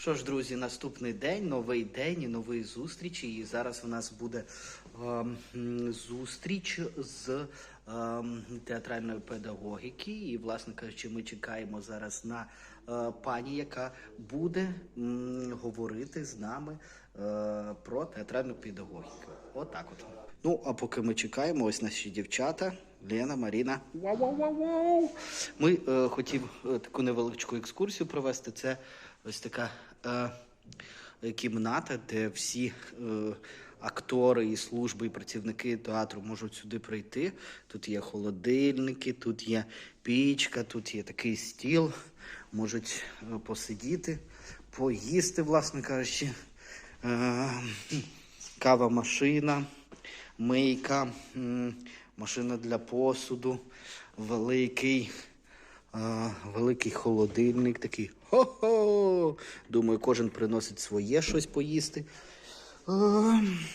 Що ж, друзі, наступний день, новий день і нові зустрічі. І зараз у нас буде м, зустріч з ем, театральної педагогіки. І, власне кажучи, ми чекаємо зараз на е, пані, яка буде м, говорити з нами е, про театральну педагогіку. Отак от. Ну, а поки ми чекаємо, ось наші дівчата. Лена, Маріна. Вау-вау-вау-вау! Ми е, хотів е, таку невеличку екскурсію провести. Це ось така е, кімната, де всі е, актори і служби, і працівники театру можуть сюди прийти. Тут є холодильники, тут є пічка, тут є такий стіл. Можуть е, посидіти, поїсти, власне кажучи. Е, кава машина, мийка, машина для посуду, великий, е, великий холодильник такий. Хо-хо! Думаю, кожен приносить своє щось поїсти. Е,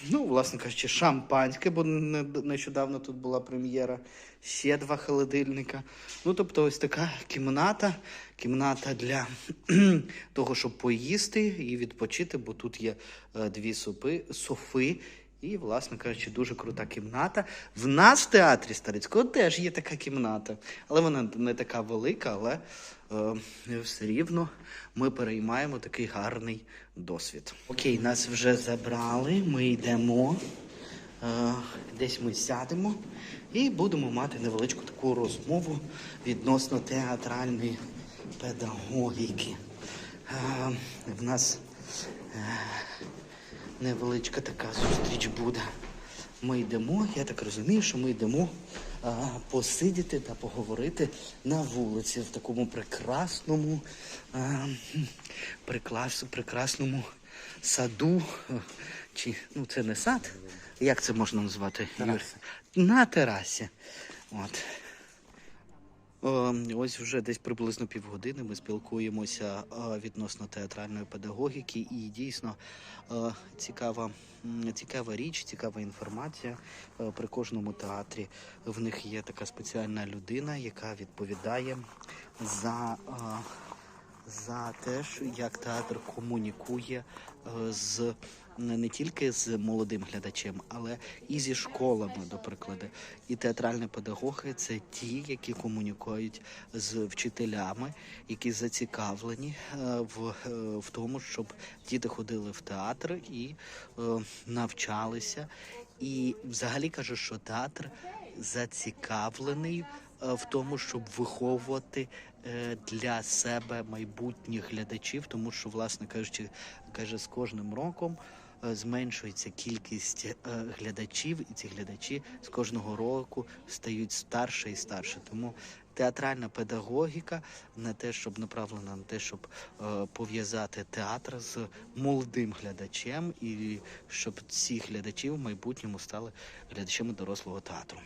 ну, власне кажучи, шампанське, бо нещодавно тут була прем'єра. Ще два холодильника. Ну, тобто, ось така кімната, кімната для того, щоб поїсти і відпочити, бо тут є е, дві сопи, софи. І, власне кажучи, дуже крута кімната. В нас в театрі Старицького теж є така кімната, але вона не така велика, але е, все рівно ми переймаємо такий гарний досвід. Окей, нас вже забрали, ми йдемо. Е, десь ми сядемо і будемо мати невеличку таку розмову відносно театральної педагогіки. Е, в нас е, невеличка така зустріч буде. Ми йдемо, я так розумію, що ми йдемо а, посидіти та поговорити на вулиці в такому прекрасному, а, прекрас, прекрасному саду. Чи ну це не сад? Як це можна назвати? Юр? На терасі. От. Е, Ось вже десь приблизно півгодини ми спілкуємося е, відносно театральної педагогіки, і дійсно е, цікава, цікава річ, цікава інформація е, при кожному театрі. В них є така спеціальна людина, яка відповідає за. За те, як театр комунікує е, з не тільки з молодим глядачем, але і зі школами, до прикладу. І театральні педагоги це ті, які комунікують з вчителями, які зацікавлені е, в, е, в тому, щоб діти ходили в театр і навчалися. І взагалі кажу, що театр зацікавлений в тому, щоб виховувати е, для себе майбутніх глядачів, тому що, власне кажучи, каже, з кожним роком е, зменшується кількість е, глядачів, і ці глядачі з кожного року стають старше і старше. Тому театральна педагогіка на те, щоб направлена на те, щоб е, пов'язати театр з молодим глядачем, і щоб ці глядачі в майбутньому стали глядачами дорослого театру.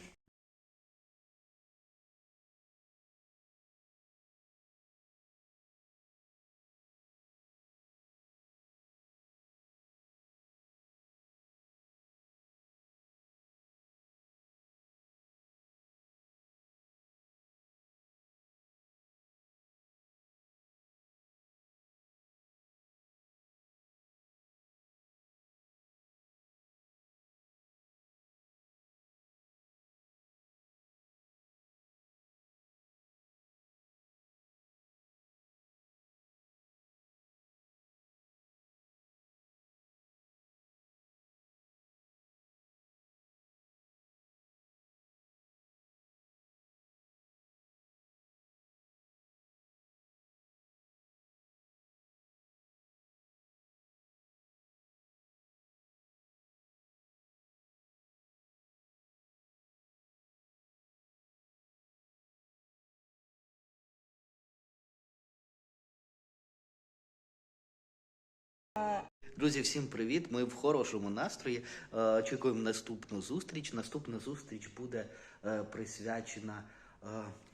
Друзі, всім привіт! Ми в хорошому настрої. Е, Очікуємо наступну зустріч. Наступна зустріч буде е, присвячена е,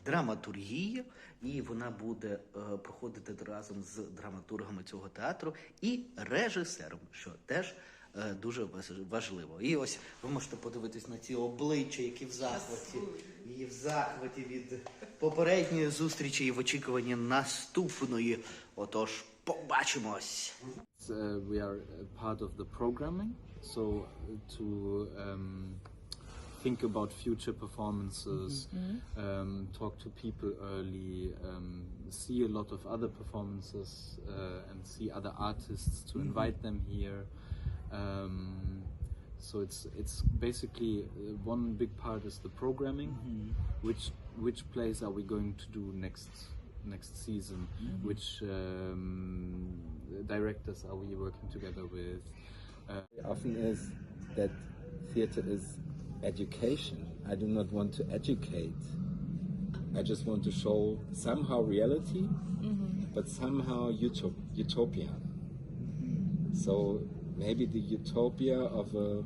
драматургії, і вона буде е, проходити разом з драматургами цього театру і режисером, що теж е, дуже важ- важливо. І ось ви можете подивитись на ці обличчя, які в захваті, і в захваті від попередньої зустрічі і в очікуванні наступної. Отож, Побачимось! Uh, we are a part of the programming, so uh, to um, think about future performances, um, talk to people early, um, see a lot of other performances, uh, and see other artists to invite them here. Um, so it's it's basically uh, one big part is the programming, which which plays are we going to do next Next season, which um, directors are we working together with. Uh, often is that theater is education. I do not want to educate. I just want to show somehow reality, but somehow utop- utopia. So maybe the utopia of a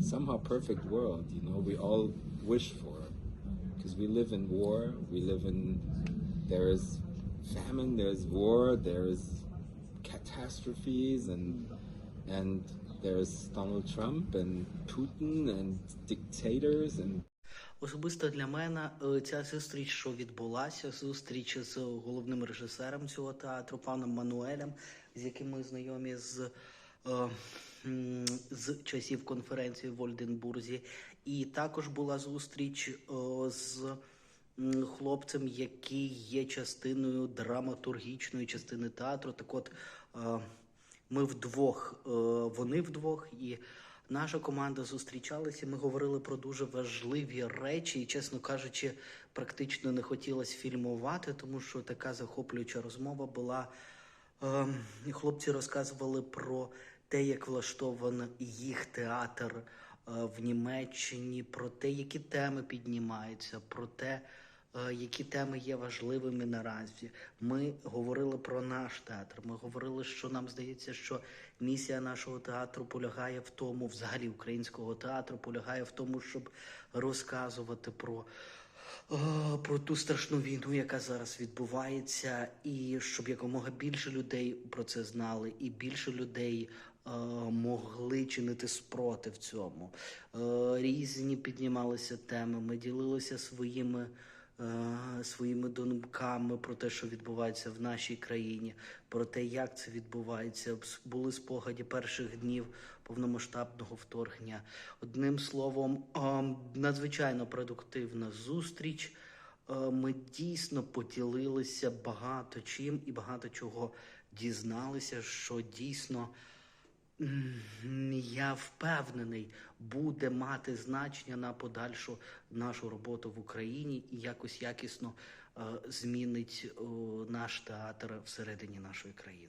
somehow perfect world, you know, we all wish for. Because we live in war, we live in, there is famine, there's war, there's catastrophes, and, and there's Donald Trump and Putin and dictators and Особисто для мене е, ця зустріч, що відбулася, зустріч з головним режисером цього театру, паном Мануелем, з яким ми знайомі з, е, з часів конференції в Ольденбурзі. І також була зустріч е, з хлопцем, який є частиною драматургічної частини театру. Так от е, ми вдвох, е, вони вдвох і. Наша команда зустрічалася. Ми говорили про дуже важливі речі, і, чесно кажучи, практично не хотілося фільмувати, тому що така захоплююча розмова була. Ем, Хлопці розказували про те, як влаштований їх театр е, в Німеччині, про те, які теми піднімаються, про те, які теми є важливими наразі. Ми говорили про наш театр. Ми говорили, що нам здається, що місія нашого театру полягає в тому, взагалі українського театру полягає в тому, щоб розказувати про. Про ту страшну війну, яка зараз відбувається, і щоб якомога більше людей про це знали, і більше людей е, могли чинити спротив цьому. Е, різні піднімалися теми. Ми ділилися своїми своїми думками про те, що відбувається в нашій країні, про те, як це відбувається. Були спогаді перших днів повномасштабного вторгнення. Одним словом, ем, надзвичайно продуктивна зустріч. Е, Ми дійсно поділилися багато чим і багато чого дізналися, що дійсно. Я впевнений, буде мати значення на подальшу нашу роботу в Україні і якось якісно е, змінить наш театр всередині нашої країни.